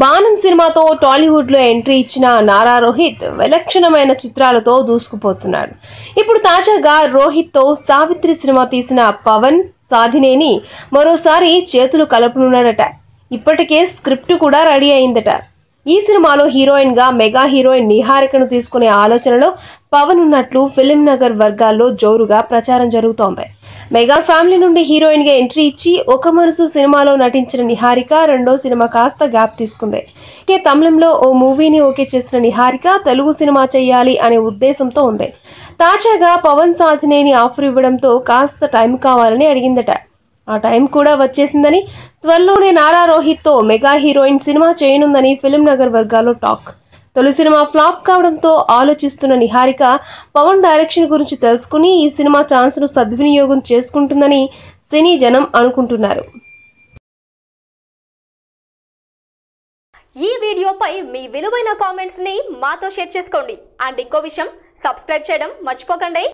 బాణం సినిమాతో టాలీవుడ్లో ఎంట్రీ ఇచ్చిన నారా రోహిత్ విలక్షణమైన చిత్రాలతో దూసుకుపోతున్నాడు. ఇప్పుడు తాజాగా రోహిత్తో సావిత్రి సినిమా తీసిన పవన్ సాధినేని మరోసారి చేతులు కలపనున్నాడట ఇప్పటికే స్క్రిప్ట్ కూడా రెడీ అయిందట. ఈ సినిమాలో హీరోయిన్గా మెగా హీరోయిన్ నిహారికను తీసుకునే ఆలోచనలో పవన్ ఉన్నట్లు ఫిలిం నగర్ వర్గాల్లో జోరుగా ప్రచారం జరుగుతోంది. మెగా ఫ్యామిలీ నుండి హీరోయిన్గా ఎంట్రీ ఇచ్చి ఒక మనసు సినిమాలో నటించిన నిహారిక రెండో సినిమా కాస్త గ్యాప్ తీసుకుంది. ఇక తమిళంలో ఓ మూవీని ఓకే చేసిన నిహారిక తెలుగు సినిమా చేయాలి అనే ఉద్దేశంతో ఉంది. తాజాగా పవన్ సాధినేని ఆఫర్ ఇవ్వడంతో కాస్త టైం కావాలని అడిగిందట. ఆ టైం కూడా వచ్చేసిందని త్వరలోనే నారా రోహిత్తో మెగా హీరోయిన్ సినిమా చేయనుందని ఫిలిం నగర్ వర్గాల్లో టాక్. తొలి సినిమా ఫ్లాప్ కావడంతో ఆలోచిస్తున్న నిహారిక పవన్ డైరెక్షన్ గురించి తెలుసుకుని ఈ సినిమా ఛాన్స్ను సద్వినియోగం చేసుకుంటుందని సినీ జనం అనుకుంటున్నారు. ఈ వీడియోపై మీ విలువైన కామెంట్స్ని మాతో షేర్ చేసుకోండి. అండ్ ఇంకో విషయం సబ్స్క్రైబ్ చేయడం మర్చిపోకండి.